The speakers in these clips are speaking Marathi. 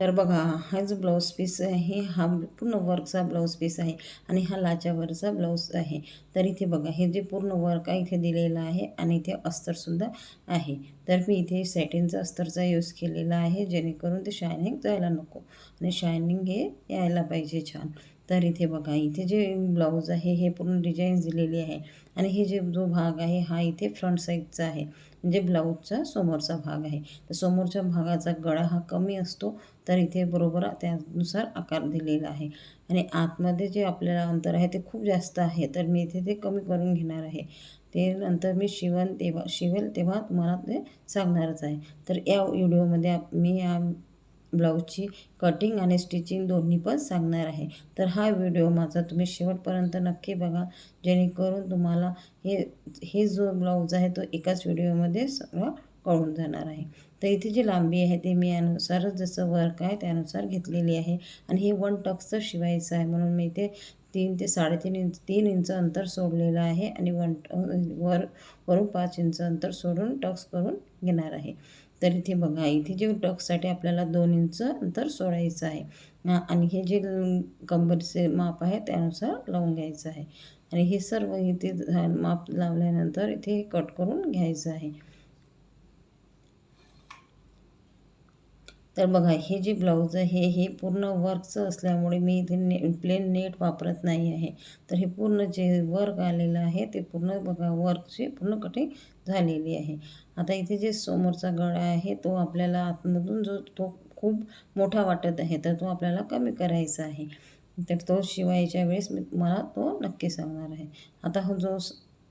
तर बघा हा जो ब्लाऊज पीस आहे. हा पूर्ण वर्कचा ब्लाऊज पीस आहे आणि हा लाच्यावरचा ब्लाऊज आहे. तर इथे बघा हे जे पूर्ण वर्क आहे इथे दिलेलं आहे आणि इथे अस्तरसुद्धा आहे. तर मी इथे सॅटिनचा अस्तरचा यूज केलेला आहे जेणेकरून ते शायनिंग जायला नको आणि शायनिंग हे यायला पाहिजे छान. तर इथे बघा इथे जे ब्लाऊज आहे हे पूर्ण डिझाईन दिलेली आहे आणि हे जे जो भाग आहे हा इथे फ्रंट साईडचा आहे. म्हणजे ब्लाऊजचा समोरचा भाग आहे. तर समोरच्या भागाचा गळा हा कमी असतो तर इथे बरोबर त्यानुसार आकार दिलेला आहे. आणि आतमध्ये जे आपल्याला अंतर आहे ते खूप जास्त आहे तर मी इथे ते कमी करून घेणार आहे. ते नंतर मी शिवण तेव्हा शिवेल तेव्हा तुम्हाला ते सांगणारच आहे. तर या व्हिडिओमध्ये मी या ब्लाऊजची कटिंग आणि स्टिचिंग दोन्ही पण सांगणार आहे. तर हा व्हिडिओ माझा तुम्ही शेवटपर्यंत नक्की बघा जेणेकरून तुम्हाला हे हे जो ब्लाऊज आहे तो एकाच व्हिडिओमध्ये सगळं कळून जाणार आहे. तर इथे जी लांबी आहे ते मी यानुसारच जसं वर्क आहे त्यानुसार घेतलेली आहे आणि हे वन टक्सचं शिवायचं आहे. म्हणून मी इथे तीन ते साडेतीन इंच तीन इंच अंतर सोडलेलं आहे आणि वन वर वरून पाच इंच अंतर सोडून टक्स करून घेणार आहे. तर इथे बघा इथे जे टॉकसाठी आपल्याला दोन इंच अंतर सोडायचं आहे. आणि हे जे कंबरचे माप आहे त्यानुसार लावून घ्यायचं आहे. आणि हे सर्व इथे माप लावल्यानंतर इथे कट करून घ्यायचं आहे. तर बघा हे जे ब्लाऊज आहे हे पूर्ण वर्कचं असल्यामुळे मी इथे ने प्लेन नेट वापरत नाही आहे. तर हे पूर्ण जे वर्क आलेलं आहे ते पूर्ण बघा वर्कची पूर्ण कटिंग झालेली आहे. आता इथे जे समोरचा गळा आहे तो आपल्याला आतमधून जो तो खूप मोठा वाटत आहे तर तो आपल्याला कमी करायचा आहे. तर तो शिवायच्या वेळेस मी मला तो नक्की सांगणार आहे. आता हा जो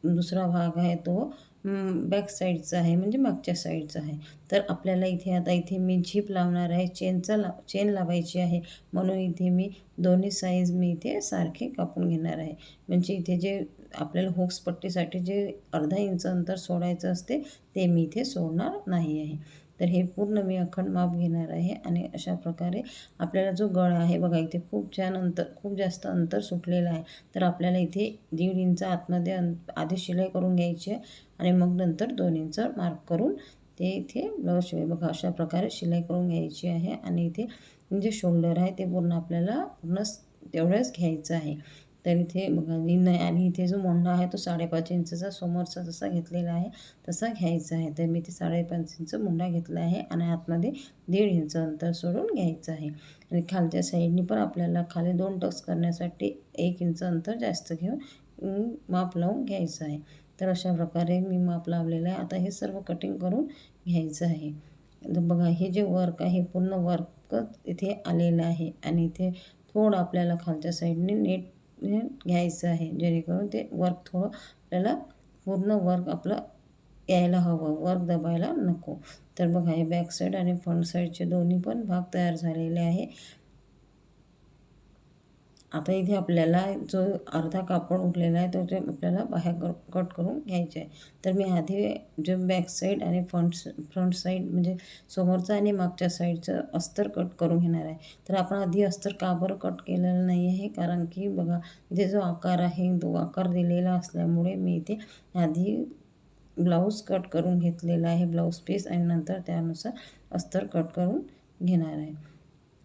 दुसरा भाग आहे तो बॅक साईडचा आहे म्हणजे मागच्या साईडचं आहे. तर आपल्याला इथे आता इथे मी झीप लावणार आहे चेनचा ला चेन लावायची आहे. म्हणून इथे मी दोन्ही साईज मी इथे सारखे कापून घेणार आहे. म्हणजे इथे जे आपल्याला होक्स पट्टीसाठी जे अर्धा इंच अंतर सोडायचं असते ते मी इथे सोडणार नाही आहे. तर हे पूर्ण मी अखंड माप घेणार आहे आणि अशा प्रकारे आपल्याला जो गळा आहे बघा इथे खूप छान अंतर खूप जास्त अंतर सुटलेलं आहे. तर आपल्याला इथे दीड इंच आतमध्ये अं आधी शिलाई करून घ्यायची आहे आणि मग नंतर दोन इंच मार्क करून ते इथे ब्लाऊज शिवाय बघा अशा प्रकारे शिलाई करून घ्यायची आहे. आणि इथे जे शोल्डर आहे ते पूर्ण आपल्याला पूर्ण तेवढंच घ्यायचं आहे. तर इथे बघा निर्णय आणि इथे जो मोंढा आहे तो साडेपाच इंचचा समोरचा जसा घेतलेला आहे तसा घ्यायचा आहे. तर मी ते साडेपाच इंच मोंढा घेतला आहे आणि आतमध्ये दीड इंच अंतर सोडून घ्यायचं आहे. आणि खालच्या साईडनी पण आपल्याला खाली दोन टक्स करण्यासाठी एक इंच अंतर जास्त घेऊन माप लावून घ्यायचं आहे. तर अशा प्रकारे मी माप लावलेलं आहे. आता हे सर्व कटिंग करून घ्यायचं आहे. तर बघा हे जे वर्क आहे पूर्ण वर्कच इथे आलेलं आहे. आणि इथे थोडं आपल्याला खालच्या साईडने नेट घ्यायचं आहे जेणेकरून ते वर्क थोडं आपल्याला पूर्ण वर्क आपलं यायला हवं वर्क दबायला नको. तर बघा हे बॅक साईड आणि फ्रंट साईडचे दोन्ही पण भाग तयार झालेले आहे. आता इथे आपल्याला जो अर्धा कापड उरलेला आहे तो ते आपल्याला बाहेर कट करून घ्यायचे आहे. तर मी आधी जे बॅक साईड आणि फ्रंट फ्रंट साईड म्हणजे समोरचा आणि मागच्या साईडचं अस्तर कट करून घेणार आहे. तर आपण आधी अस्तर का बरं कट केलेलं नाही आहे? कारण की बघा इथे जो आकार आहे तो आकार दिलेला असल्यामुळे मी इथे आधी ब्लाऊज कट करून घेतलेला आहे. ब्लाऊज पीस आणि नंतर त्यानुसार अस्तर कट करून घेणार आहे.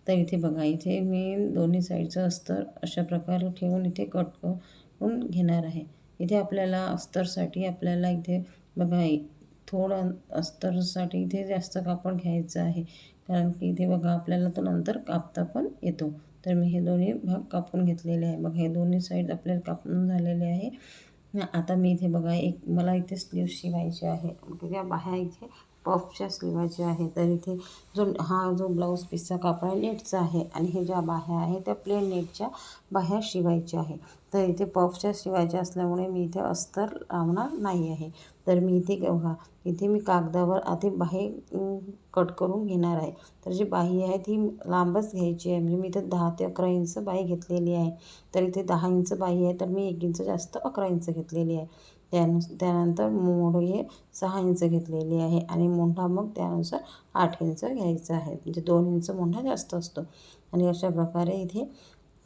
तर इथे बघा इथे मी दोन्ही साईडचं अस्तर अशा प्रकारे ठेवून इथे कट करून घेणार आहे. इथे आपल्याला अस्तरसाठी आपल्याला इथे बघा थोडं अस्तरसाठी इथे जास्त कापड घ्यायचं आहे. कारण की इथे बघा आपल्याला तो नंतर कापता पण येतो. तर मी हे दोन्ही भाग कापून घेतलेले आहे. बघा हे दोन्ही साईड आपल्याला कापून झालेले आहे. आता मी इथे बघा एक मला इथे स्लीव शिवायचे आहे. त्या बाह्या इथे पफच्या स्लीवाचे आहे तर इथे जो हा जो ब्लाऊज पीसचा कापड आहे नेटचा आहे. आणि हे ज्या बाह्या आहे त्या प्लेन नेटच्या बाह्या शिवायच्या आहे तर इथे पफच्या शिवायच्या असल्यामुळे मी इथे अस्तर लावणार नाही आहे. तर मी इथे बघा इथे मी कागदावर आधी बाहे कट करून घेणार आहे. तर जी बाही आहे ती लांबच घ्यायची आहे. म्हणजे मी इथे दहा ते अकरा इंच बाही घेतलेली आहे. तर इथे दहा इंच बाही आहे तर मी एक इंच जास्त अकरा इंच घेतलेली आहे. त्यानु त्यानंतर मोड हे सहा इंच घेतलेली आहे आणि मोंढा मग त्यानुसार आठ इंच घ्यायचं आहे. म्हणजे दोन इंच मुंढा जास्त असतो. आणि अशा प्रकारे इथे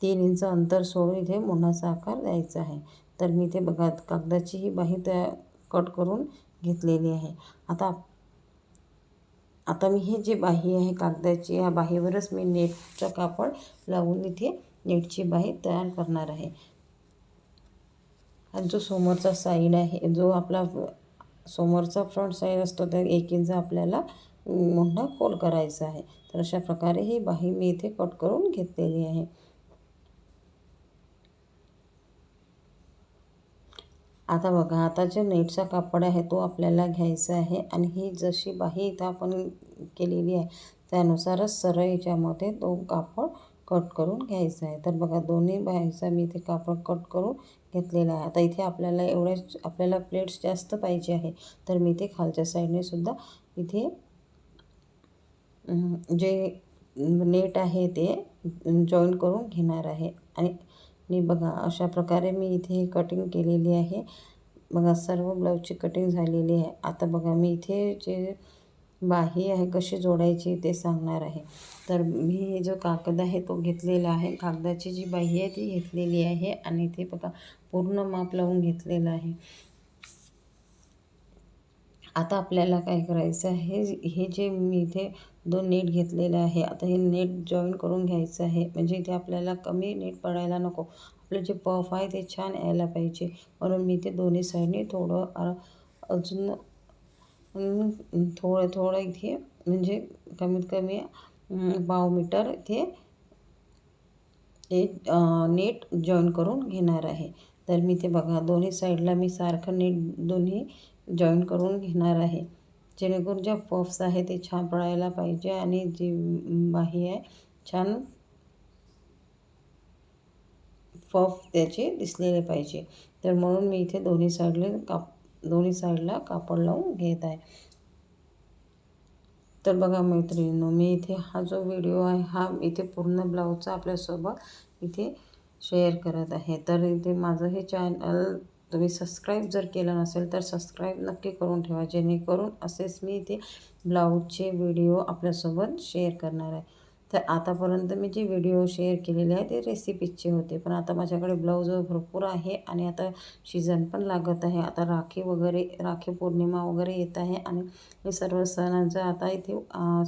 तीन इंच अंतर सोडून इथे मोंढाचा आकार द्यायचा आहे. तर मी इथे बघा कागदाची ही बाही त्या कट करून घेतलेली आहे. आता आता मी हे जे बाही आहे कागदाची ह्या बाहीवरच मी नेटचं कापड लावून इथे नेटची बाही तयार करणार आहे. आणि जो समोरचा साईड आहे जो आपला समोरचा फ्रंट साईड असतो त्या एक इंच आपल्याला मोठा खोल करायचा आहे. तर अशा प्रकारे ही बाही मी इथे कट करून घेतलेली आहे. आता बघा आता जे नेटचा कापड आहे तो आपल्याला घ्यायचा आहे. आणि ही जशी बाही इथं आपण केलेली आहे त्यानुसारच सरळ याच्यामध्ये तो कापड कट करून घ्यायचा आहे. तर बघा दोन्ही बाहेरचा मी इथे कापड कट करून घेतलेला आहे. आता इथे आपल्याला एवढ्याच आपल्याला प्लेट्स जास्त पाहिजे आहे. तर मी इथे खालच्या साईडने सुद्धा इथे जे नेट आहे ते जॉईन करून घेणार आहे. आणि मी बघा अशा प्रकारे मी इथे कटिंग केलेली आहे. बघा सर्व ब्लाऊजची कटिंग झालेली आहे. आता बघा मी इथे जे बाही आहे कशी जोडायची ते सांगणार आहे. तर मी जो कागद आहे तो घेतलेला आहे. कागदाची जी बाही आहे ती घेतलेली आहे आणि ते बघा पूर्ण माप लावून घेतलेलं आहे. आता आपल्याला काय करायचं आहे हे जे मी इथे दोन नेट घेतलेले आहे आता हे नेट जॉईन करून घ्यायचं आहे. म्हणजे इथे आपल्याला कमी नेट पडायला नको. आपलं जे पफ आहे ते छान यायला पाहिजे. म्हणून मी ते दोन्ही साईडने थोडं अजून थोडं थोडं इथे म्हणजे कमीत कमी पाव मीटर इथे एक नेट जॉईन करून घेणार आहे. तर मी ते बघा दोन्ही साईडला मी सारखं नेट दोन्ही जॉईन करून घेणार आहे. जेणेकरून ज्या पफ्स आहे ते छान पडायला पाहिजे आणि जी बाही आहे छान पफ त्याचे दिसलेले पाहिजे. तर म्हणून मी इथे दोन्ही साईडले काप दोन्ही साईडला कापड लावून घेत आहे. तर बघा मैत्रिणींनो मी इथे हा जो व्हिडिओ आहे हा इथे पूर्ण ब्लाऊजचा आपल्यासोबत इथे शेअर करत आहे. तर इथे माझं हे चॅनल तुम्ही सबस्क्राईब जर केलं नसेल तर सबस्क्राईब नक्की करून ठेवा जेणेकरून असेच मी इथे ब्लाऊजचे व्हिडिओ आपल्यासोबत शेअर करणार आहे. तर आतापर्यंत मी जे व्हिडिओ शेअर केलेले आहे ते रेसिपीजचे होते. पण आता माझ्याकडे ब्लाऊज भरपूर आहे आणि आता सीझन पण लागत आहे. आता राखी वगैरे राखी पौर्णिमा वगैरे येत आहे आणि हे सर्व सणांचं आता इथे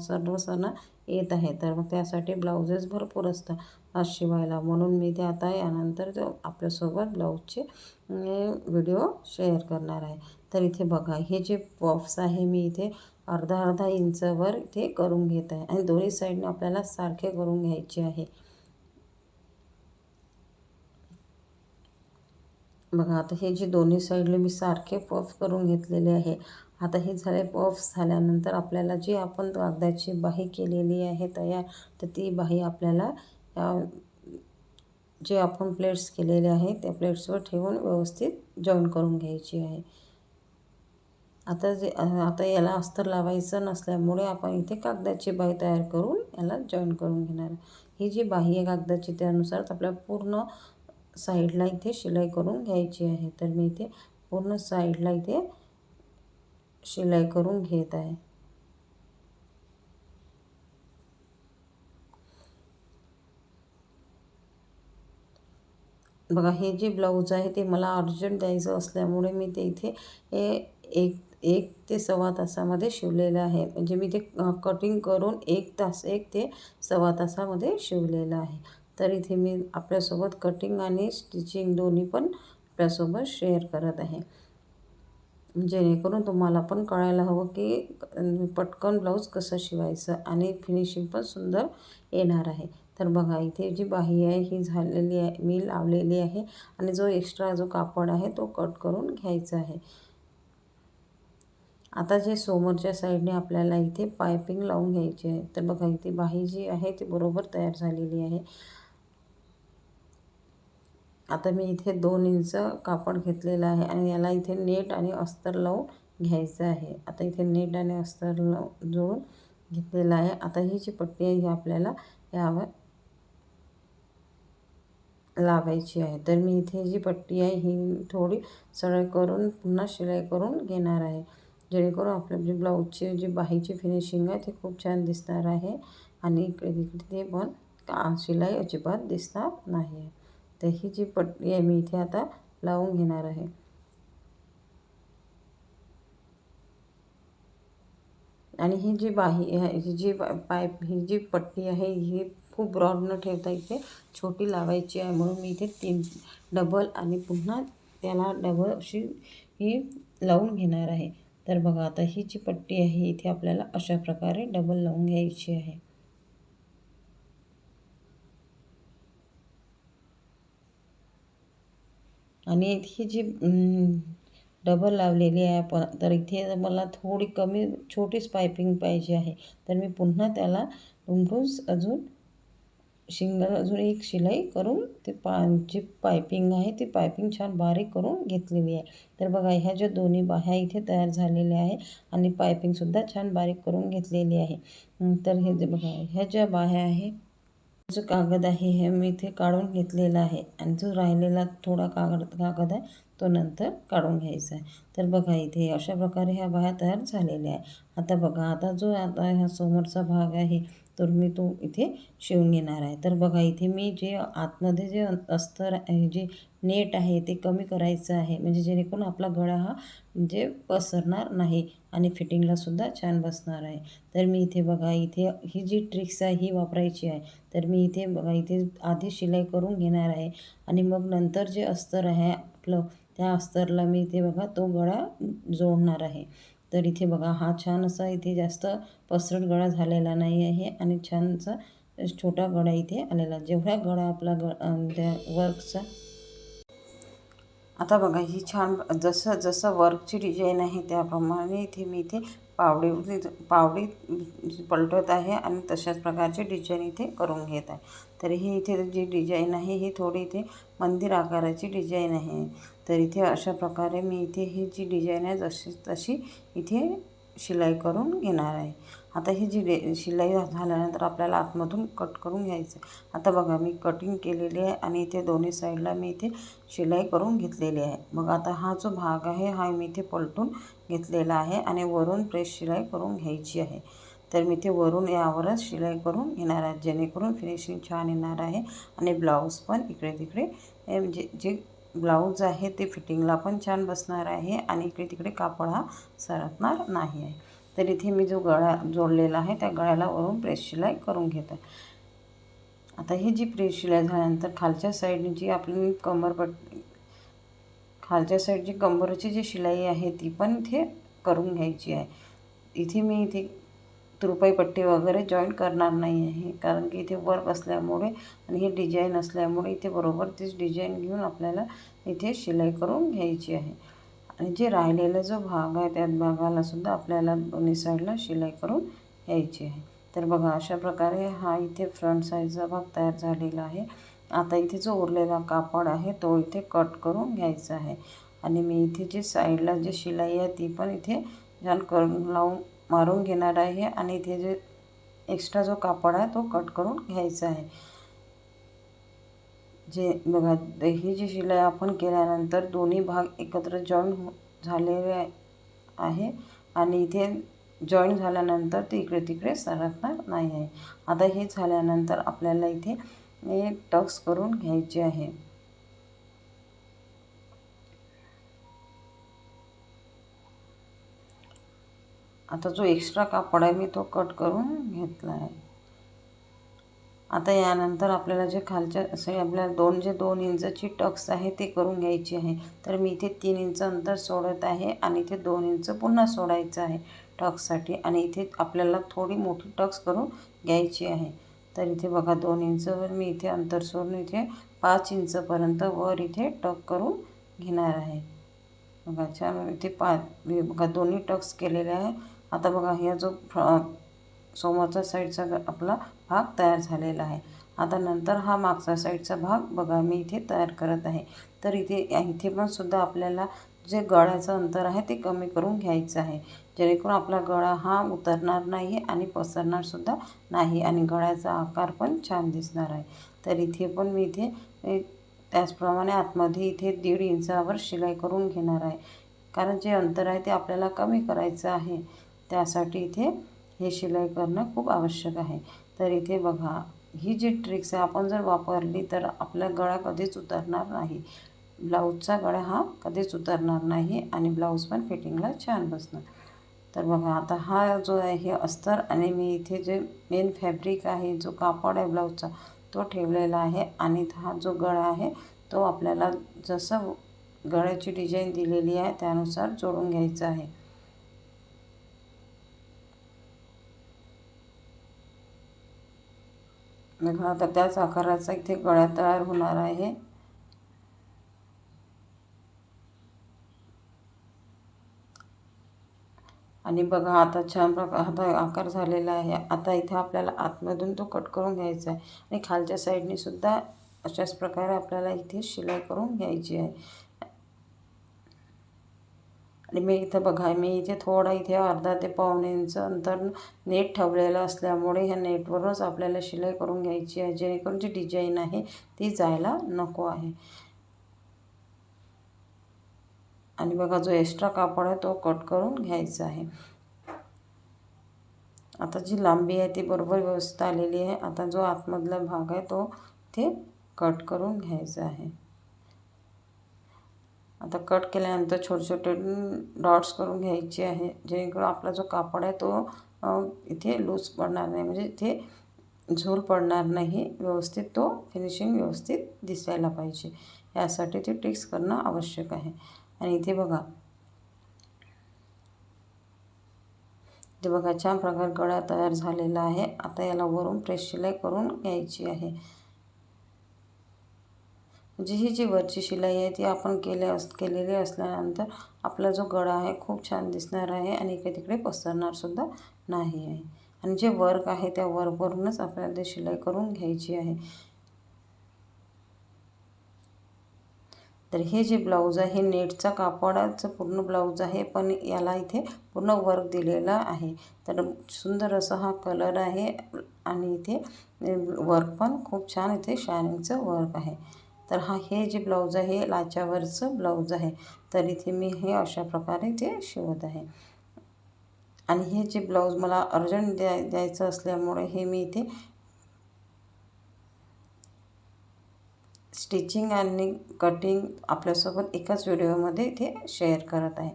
सर्व सण येत आहे तर मग त्यासाठी ब्लाउजेस भरपूर असतात शिवायला. म्हणून मी ते आता यानंतर आपल्यासोबत ब्लाऊजचे व्हिडिओ शेअर करणार आहे. तर इथे बघा हे जे पॉफ्स आहे मी इथे अर्धा अर्धा इंचवर इथे करून घेत आहे. आणि दोन्ही साईडने आपल्याला सारखे करून घ्यायचे आहे. बघा आता हे जे दोन्ही साईडला मी सारखे पफ करून घेतलेले आहे. आता हे झाले पफ्स झाल्यानंतर आपल्याला जी आपण कागदाची बाही केलेली आहे तयार तर ती बाही आपल्याला जे आपण प्लेट्स केलेले आहे त्या प्लेट्सवर ठेवून व्यवस्थित जॉईन करून घ्यायची आहे. आता जे आता याला अस्तर लावायचं नसल्यामुळे आपण इथे कागदाची बाही तयार करून याला जॉईन करून घेणार. ही जी बाही आहे कागदाची त्यानुसार आपल्याला पूर्ण साईडला इथे शिलाई करून घ्यायची आहे. तर मी इथे पूर्ण साईडला इथे शिलाई करून घेत आहे. बघा हे जे ब्लाऊज आहे ते मला अर्जंट द्यायचं असल्यामुळे मी ते इथे हे एक एक ते सव्वा तासामध्ये शिवलेलं आहे. म्हणजे मी ते कटिंग करून एक तास एक ते सव्वा तासामध्ये शिवलेलं आहे. तर इथे मी आपल्यासोबत कटिंग आणि स्टिचिंग दोन्ही पण आपल्यासोबत शेअर करत आहे. जेणेकरून तुम्हाला पण कळायला हवं की पटकन ब्लाऊज कसं शिवायचं आणि फिनिशिंग पण सुंदर येणार आहे. तर बघा इथे जी बाही आहे ही झालेली आहे मी लावलेली आहे आणि जो एक्स्ट्रा जो कापड आहे तो कट करून घ्यायचा आहे. आता जे समोरच्या साईडने आपल्याला इथे पायपिंग लावून घ्यायची आहे तर बघा इथे बाही जी आहे ती बरोबर तयार झालेली आहे. आता मी इथे दोन इंच कापड घेतलेलं आहे आणि याला इथे नेट आणि अस्तर लावून घ्यायचं आहे. आता इथे नेट आणि अस्तर लाव जोडून घेतलेलं आहे. आता ही जी पट्टी आहे ही आपल्याला यावर लावायची आहे. तर मी इथे जी पट्टी आहे ही थोडी सरळ करून पुन्हा शिलाई करून घेणार आहे. जेणेकरून आपल्या जे ब्लाऊजचे जी बाहीची फिनिशिंग आहे ती खूप छान दिसणार आहे. आणि इकडे तिकडे ते पण शिलाई अजिबात दिसणार नाही तर ही जी पट्टी आहे मी इथे आता लावून घेणार आहे. आणि ही जी बाही ही जी पाईप ही जी पट्टी आहे ही खूप ब्रॉड न ठेवता इथे छोटी लावायची आहे. म्हणून मी इथे तीन डबल आणि पुन्हा त्याला डबल अशी ही लावून घेणार आहे. तर बघा आता ही जी पट्टी आहे इथे आपल्याला अशा प्रकारे डबल लावून घ्यायची आहे. आणि ही जी डबल लावलेली आहे आपण तर इथे मला थोडी कमी छोटीच पायपिंग पाहिजे आहे. तर मी पुन्हा त्याला रुंबूस अजून शिंगल अजून एक शिलाई करून ते पा जी पायपिंग आहे ती पायपिंग छान बारीक करून घेतलेली आहे. तर बघा ह्या ज्या दोन्ही बाह्या इथे तयार झालेल्या आहे आणि पायपिंगसुद्धा छान बारीक करून घेतलेली आहे. तर हे जे बघा ह्या ज्या बाह्या आहे जो कागद आहे हे मी इथे काढून घेतलेला आहे आणि जो राहिलेला थोडा कागद कागद आहे तो नंतर काढून घ्यायचा आहे. तर बघा इथे अशा प्रकारे ह्या बाह्या तयार झालेल्या आहे आता बघा आता जो आता ह्या समोरचा भाग आहे तर मी तो इथे शिवून घेणार आहे. तर बघा इथे मी जे आतमध्ये जे अस्तर जे नेट आहे ते कमी करायचं आहे. म्हणजे जेणेकरून आपला गळा हा म्हणजे पसरणार नाही आणि फिटिंगलासुद्धा छान बसणार आहे. तर मी इथे बघा इथे ही जी ट्रिक्स आहे ही वापरायची आहे. तर मी इथे बघा इथे आधी शिलाई करून घेणार आहे. आणि मग नंतर जे अस्तर आहे आपलं त्या अस्तरला मी इथे बघा तो गळा जोडणार आहे. तर इथे बघा हा छान असा इथे जास्त पसरट गळा झालेला नाही आहे आणि छानसा छोटा गळा इथे आलेला. जेवढा गळा आपला ग त्या वर्कचा आता बघा ही छान जसं जसं वर्कची डिझाईन आहे त्याप्रमाणे इथे मी इथे पावडी पावडी पलटवत आहे आणि तशाच प्रकारची डिझाईन इथे करून घेत आहे. तर ही इथे जी डिझाईन आहे ही थोडी इथे मंदिर आकाराची डिझाईन आहे. तर इथे अशा प्रकारे मी इथे ही जी डिझाईन आहे जशी तशी इथे शिलाई करून घेणार आहे. आता ही जी शिलाई झाल्यानंतर आपल्याला आतमधून कट करून घ्यायचं आहे आता बघा मी कटिंग केलेली आहे आणि इथे दोन्ही साईडला मी इथे शिलाई करून घेतलेली आहे. मग आता हा जो भाग आहे हा मी इथे पलटून घेतलेला आहे आणि वरून प्रेस शिलाई करून घ्यायची आहे. तर मी ते वरून यावरच शिलाई करून घेणार आहे जेणेकरून फिनिशिंग छान येणार आहे आणि ब्लाऊज पण इकडे तिकडे म्हणजे जे ब्लाऊज आहे ते फिटिंगला पण छान बसणार आहे आणि इकडे तिकडे कापड हा सरकणार नाही आहे. तर इथे मी जो गळा जोडलेला आहे त्या गळ्याला वरून प्रेस शिलाई करून घेत. आहे आता ही जी प्रेस शिलाई झाल्यानंतर खालच्या साईडने जी आपली कमरपट्टी खालच्या साईडची कंबरची जी शिलाई आहे ती पण इथे करून घ्यायची आहे. इथे मी इथे तुरपाई पट्टी वगैरे जॉईन करणार नाही आहे कारण की इथे वर्क असल्यामुळे आणि ही डिझाईन असल्यामुळे इथे बरोबर तीच डिझाईन घेऊन आपल्याला इथे शिलाई करून घ्यायची आहे. आणि जे राहिलेला जो भाग आहे त्या भागाला सुद्धा आपल्याला दोन्ही साईडला शिलाई करून घ्यायची आहे. तर बघा अशा प्रकारे हा इथे फ्रंट साईडचा भाग तयार झालेला आहे. आता इथे जो उरलेला कापड आहे तो इथे कट करून घ्यायचा आहे. आणि मी इथे जी साईडला जी शिलाई आहे ती पण इथे छान करून लावून मारून घेणार आहे. आणि इथे जे एक्स्ट्रा जो कापड आहे तो कट करून घ्यायचा आहे. जे बघा ही जी शिलाई आपण केल्यानंतर दोन्ही भाग एकत्र जॉईन हो झालेले आहे आणि इथे जॉईन झाल्यानंतर ते इकडे तिकडे सरकणार नाही आहे. आता हे झाल्यानंतर आपल्याला इथे टक्स करून घ्यायचे आहे. आता जो एक्स्ट्रा कापड आहे मी तो कट करून घेतला आहे. आता यानंतर आपल्याला जे खालच्या असे आपल्याला दोन जे दोन इंचची टक्स आहे ते करून घ्यायची आहे. तर मी इथे तीन इंच अंतर सोडत आहे आणि इथे दोन इंच पुन्हा सोडायचं आहे टक्ससाठी. आणि इथे आपल्याला थोडी मोठी टक्स करून घ्यायची आहे. तर इथे बघा दोन इंचवर मी इथे अंतर सोडून इथे पाच इंचपर्यंत वर इथे टक करून घेणार आहे. बघा छान इथे पा बघा दोन्ही टक्स केलेले आहे. आता बघा ह्या जो समोरचा साईडचा आपला भाग तयार झालेला आहे. आता नंतर हा मागचा साईडचा भाग बघा मी इथे तयार करत आहे. तर इथे इथे पण सुद्धा आपल्याला जे गळ्याचं अंतर आहे ते कमी करून घ्यायचं आहे. जेणेकरून आपला गळा हा उतरणार नाही आणि पसरणारसुद्धा नाही आणि गळ्याचा आकार पण छान दिसणार आहे. तर इथे पण मी इथे त्याचप्रमाणे आतमध्ये इथे दीड इंचावर शिलाई करून घेणार आहे. कारण जे अंतर आहे ते आपल्याला कमी करायचं आहे. त्यासाठी इथे हे शिलाई करणं खूप आवश्यक आहे. तर इथे बघा ही जी ट्रिक्स आहे आपण जर वापरली तर आपला गळा कधीच उतरणार नाही. ब्लाऊजचा गळा हा कधीच उतरणार नाही आणि ब्लाऊज पण फिटिंगला छान बसणार. तर बघा आता हा जो आहे हे अस्तर आणि मी इथे जे मेन फॅब्रिक आहे जो कापड आहे ब्लाऊजचा तो ठेवलेला आहे आणि हा जो गळा आहे तो आपल्याला जसं गळ्याची डिझाईन दिलेली आहे त्यानुसार जोडून घ्यायचा आहे. बघा आता त्याच आकाराचा इथे गळा तयार होणार आहे. आणि बघा आता छान प्रकार आता आकार झालेला आहे. आता इथे आपल्याला आतमधून तो कट करून घ्यायचा आहे. आणि खालच्या साईडने सुद्धा अशाच प्रकारे आपल्याला इथे शिलाई करून घ्यायची आहे. आणि मी इथं बघा मी इथे थोडा इथे अर्धा ते पावणे इंच अंतर नेट ठेवलेलं असल्यामुळे ह्या नेटवरच आपल्याला शिलाई करून घ्यायची आहे. जेणेकरून जी डिझाईन आहे ती जायला नको आहे. आणि बघा जो एक्स्ट्रा कापड आहे तो कट करून घ्यायचा आहे. आता जी लांबी आहे ती बरोबर व्यवस्थित आलेली आहे. आता जो आतमधला भाग आहे तो ते कट करून घ्यायचा आहे. आता कट केल्यानंतर छोटे छोटे डॉट्स करून घ्यायचे आहे. जेणेकरून आपला जो कापड आहे तो इथे लूज पडणार नाही. म्हणजे इथे झोल पडणार नाही. व्यवस्थित तो फिनिशिंग व्यवस्थित दिसायला पाहिजे. यासाठी ते टिक्स करणं आवश्यक आहे. आणि इथे बघा. इथे बघा छान प्रकार गळा तयार झालेला आहे. आता याला वरून प्रेस शिलाई करून घ्यायची आहे. म्हणजे ही जी वरची शिलाई आहे ती आपण केले अस केलेली असल्यानंतर आपला जो गळा आहे खूप छान दिसणार आहे आणि इकडे तिकडे पसरणारसुद्धा नाही आहे. आणि जे वर्क आहे त्या वर्कवरूनच आपल्याला ते शिलाई करून घ्यायची आहे. तर हे जे ब्लाऊज आहे हे नेटचा कापडाचं पूर्ण ब्लाऊज आहे पण याला इथे पूर्ण वर्क दिलेला आहे. तर सुंदर असा हा कलर आहे आणि इथे वर्क पण खूप छान इथे शायनिंगचं वर्क आहे. तर हा हे जे ब्लाऊज आहे हे लाच्यावरचं ब्लाऊज आहे. तर इथे मी हे अशा प्रकारे ते शिवत आहे. आणि हे जे ब्लाऊज मला अर्जंट द्या द्यायचं असल्यामुळे हे मी इथे स्टिचिंग आणि कटिंग आपल्यासोबत एकाच व्हिडिओमध्ये इथे शेअर करत आहे.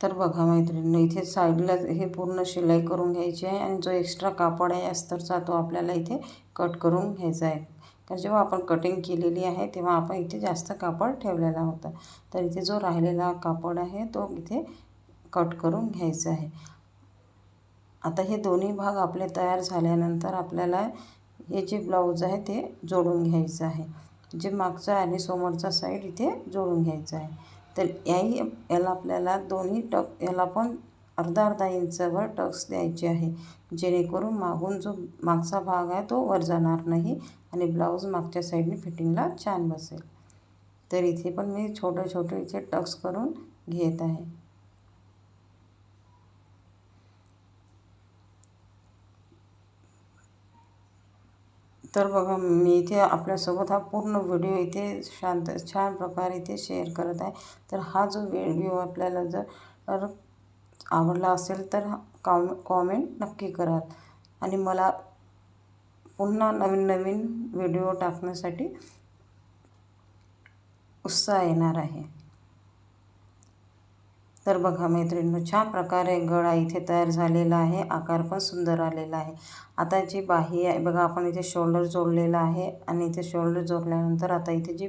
तर बघा मैत्रिणी इथे साईडला हे पूर्ण शिलाई करून घ्यायची आहे आणि जो एक्स्ट्रा कापड आहे अस्तरचा तो आपल्याला इथे कट करून घ्यायचा आहे. कारण जेव्हा आपण कटिंग केलेली आहे तेव्हा आपण इथे जास्त कापड ठेवलेला होता. तर इथे जो राहिलेला कापड आहे तो इथे कट करून घ्यायचा आहे. आता हे दोन्ही भाग आपले तयार झाल्यानंतर आपल्याला हे जे ब्लाऊज आहे ते जोडून घ्यायचं आहे. जे मागचा आणि समोरचा साईड इथे जोडून घ्यायचं आहे. तर याही याला आपल्याला दोन्ही टक याला पण अर्धा अर्धा इंचवर टक्स द्यायचे आहे. जेणेकरून मागून जो मागचा भाग आहे तो वर जाणार नाही आणि ब्लाऊज मागच्या साईडने फिटिंगला छान बसेल. तर इथे पण मी छोटे छोटे इथे टक्स करून घेत आहे. तर बघा मी इथे आपल्यासोबत हा पूर्ण व्हिडिओ इथे शांत छान प्रकारे इथे शेअर करत आहे. तर हा जो व्हिडिओ आपल्याला जर आवडला असेल तर कॉम कॉमेंट नक्की कराल आणि मला पुन्हा नवीन नवीन व्हिडिओ टाकण्यासाठी उत्साह येणार आहे. तर बघा मैत्रिणींनो छान प्रकारे गळा इथे तयार झालेला आहे आकार पण सुंदर आलेला आहे. आता जी बाही आहे बघा आपण इथे शोल्डर जोडलेला आहे आणि इथे शोल्डर जोडल्यानंतर आता इथे जी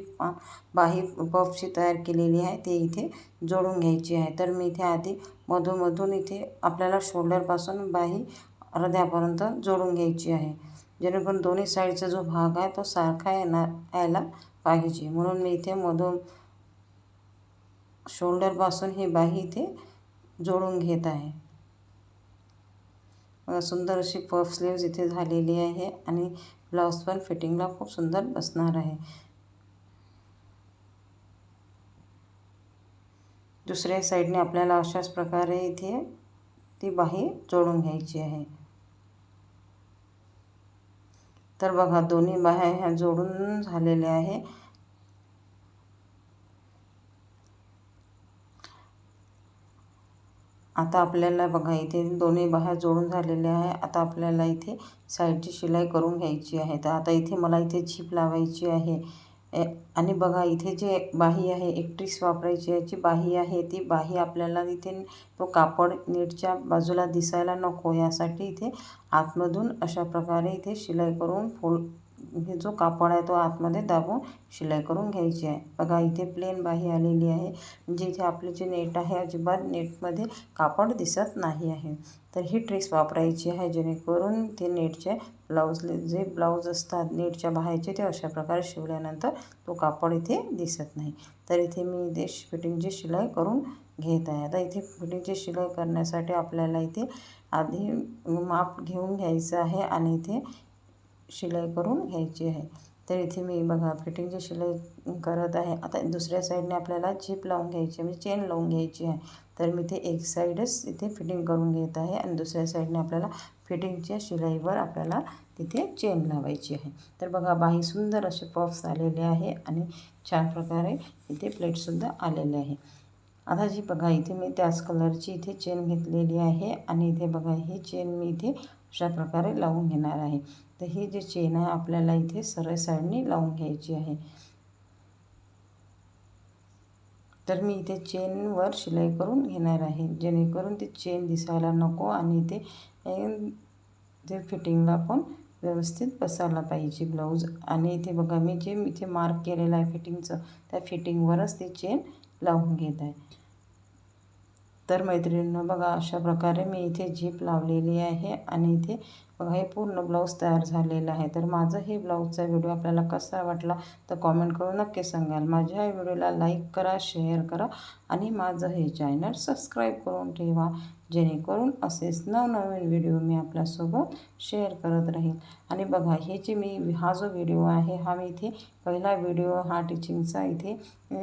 बाही पफची तयार केलेली आहे ते इथे जोडून घ्यायची आहे. तर मी इथे आधी मधूनमधून इथे आपल्याला शोल्डरपासून बाही अर्ध्यापर्यंत जोडून घ्यायची आहे. जेणेकरून दोन्ही साईडचा जो भाग आहे तो सारखा येणार यायला पाहिजे. म्हणून मी इथे मधून शोल्डरपासून ही बाही इथे जोडून घेत आहे. सुंदर अशी पफ स्लीव्ज इथे झालेली आहे आणि ब्लाऊज पण फिटिंगला खूप सुंदर बसणार आहे. दुसऱ्या साईडने आपल्याला अशाच प्रकारे इथे ती बाही जोडून घ्यायची आहे. तर बघा दोन्ही बाह्या ह्या जोडून झालेल्या आहे. आता आपल्याला बघा इथे दोन्ही बाह्या जोडून झालेल्या आहे. आता आपल्याला इथे साईडची शिलाई करून घ्यायची आहे. तर आता इथे मला इथे झीप लावायची आहे. ए- आणि बघा इथे जे बाही आहे एक ट्रिक्स वापरायची याची बाही आहे ती बाही आपल्याला इथे तो कापड नीटच्या बाजूला दिसायला नको. यासाठी इथे आतमधून अशा प्रकारे इथे शिलाई करून फोल्ड हे जो कापड आहे तो आतमध्ये दाबून शिलाई करून घ्यायची आहे. बघा इथे प्लेन बाही आलेली आहे. म्हणजे इथे आपले जे नेट आहे अजिबात नेटमध्ये कापड दिसत नाही आहे. तर ही ट्रिक्स वापरायची आहे जेणेकरून ते नेटचे ब्लाऊजले जे ब्लाऊज असतात नेटच्या बाहेरचे ते अशा प्रकारे शिवल्यानंतर तो कापड इथे दिसत नाही. तर इथे मी इथे फिटिंगची शिलाई करून घेत आहे. आता इथे फिटिंगची शिलाई करण्यासाठी आपल्याला इथे आधी माप घेऊन घ्यायचं आहे आणि इथे शिलाई करून घ्यायची आहे. तर इथे मी बघा फिटिंगची शिलाई करत आहे. आता दुसऱ्या साईडने आपल्याला झीप लावून घ्यायची आहे म्हणजे चेन लावून घ्यायची आहे. तर मी ते एक साईडच इथे फिटिंग करून घेत आहे आणि दुसऱ्या साईडने आपल्याला फिटिंगच्या शिलाईवर आपल्याला तिथे चेन लावायची आहे. तर बघा बाही सुंदर असे पफ्स आलेले आहे आणि छान प्रकारे इथे प्लेटसुद्धा आलेले आहे. आता जी बघा इथे मी त्याच कलरची इथे चेन घेतलेली आहे आणि इथे बघा ही चेन मी इथे अशा प्रकारे लावून घेणार आहे. तर ही जी चेन आहे आपल्याला इथे सरळ साईडने लावून घ्यायची आहे. तर मी इथे चेनवर शिलाई करून घेणार आहे. जेणेकरून ती चेन दिसायला नको आणि इथे ते फिटिंगला पण व्यवस्थित बसायला पाहिजे ब्लाऊज आणि इथे बघा मी जे इथे मार्क केलेलं आहे फिटिंगचं त्या फिटिंगवरच ते चेन लावून घेत आहे. तर मैत्रिणींना बघा अशा प्रकारे मी इथे झीप लावलेली आहे आणि इथे बघा हे पूर्ण ब्लाऊज तयार झालेलं आहे. तर माझं हे ब्लाऊजचा व्हिडिओ आपल्याला कसा वाटला तर कॉमेंट करून नक्की सांगाल. माझ्या या व्हिडिओला लाईक करा शेअर करा आणि माझं हे चॅनल सबस्क्राईब करून ठेवा. जेणेकरून असेच नवनवीन व्हिडिओ मी आपल्यासोबत शेअर करत राहील. आणि बघा हे जे मी हा जो व्हिडिओ आहे हा मी इथे पहिला व्हिडिओ हा टिचिंगचा इथे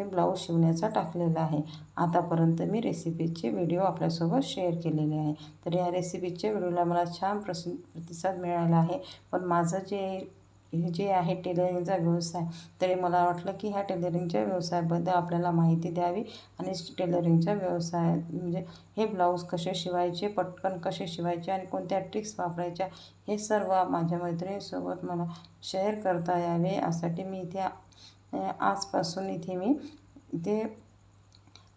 ब्लाऊज शिवण्याचा टाकलेला आहे. आतापर्यंत मी रेसिपीचे व्हिडिओ आपल्यासोबत शेअर केलेले आहे. तर या रेसिपीच्या व्हिडिओला मला छान प्रसि प्रतिसाद मिळाला आहे. पण माझं जे जे आहे टेलरिंगचा व्यवसाय तरी मला वाटलं की ह्या टेलरिंगच्या व्यवसायाबद्दल आपल्याला माहिती द्यावी आणि टेलरिंगच्या व्यवसाय म्हणजे हे ब्लाऊज कसे शिवायचे पटकन कसे शिवायचे आणि कोणत्या ट्रिक्स वापरायच्या हे सर्व माझ्या मैत्रिणीसोबत मला शेअर करता यावे यासाठी मी इथे आजपासून इथे मी इथे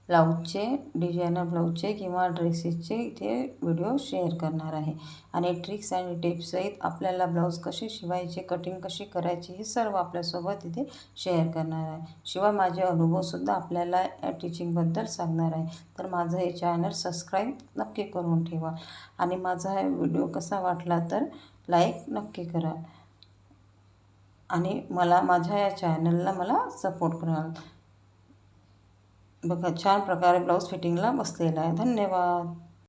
ब्लाऊजचे डिझायनर ब्लाऊजचे किंवा ड्रेसेसचे इथे व्हिडिओ शेअर करणार आहे. आणि ट्रिक्स आणि टिप्ससहित आपल्याला ब्लाऊज कसे शिवायचे कटिंग कशी करायची हे सर्व आपल्यासोबत इथे शेअर करणार आहे. शिवाय माझे अनुभवसुद्धा आपल्याला या टीचिंगबद्दल सांगणार आहे. तर माझं हे चॅनल सबस्क्राईब नक्की करून ठेवा. आणि माझा हा व्हिडिओ कसा वाटला तर लाईक नक्की करा. आणि मला माझ्या या चॅनलला मला सपोर्ट कराल. बघा छान प्रकारे ब्लाऊज फिटिंगला बसलेला आहे. धन्यवाद.